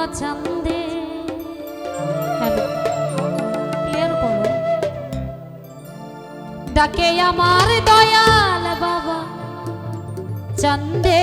পছন্দে হ্যাঁ, ক্লিয়ার করো। ডাকে আমার দয়াল বাবা চন্দে।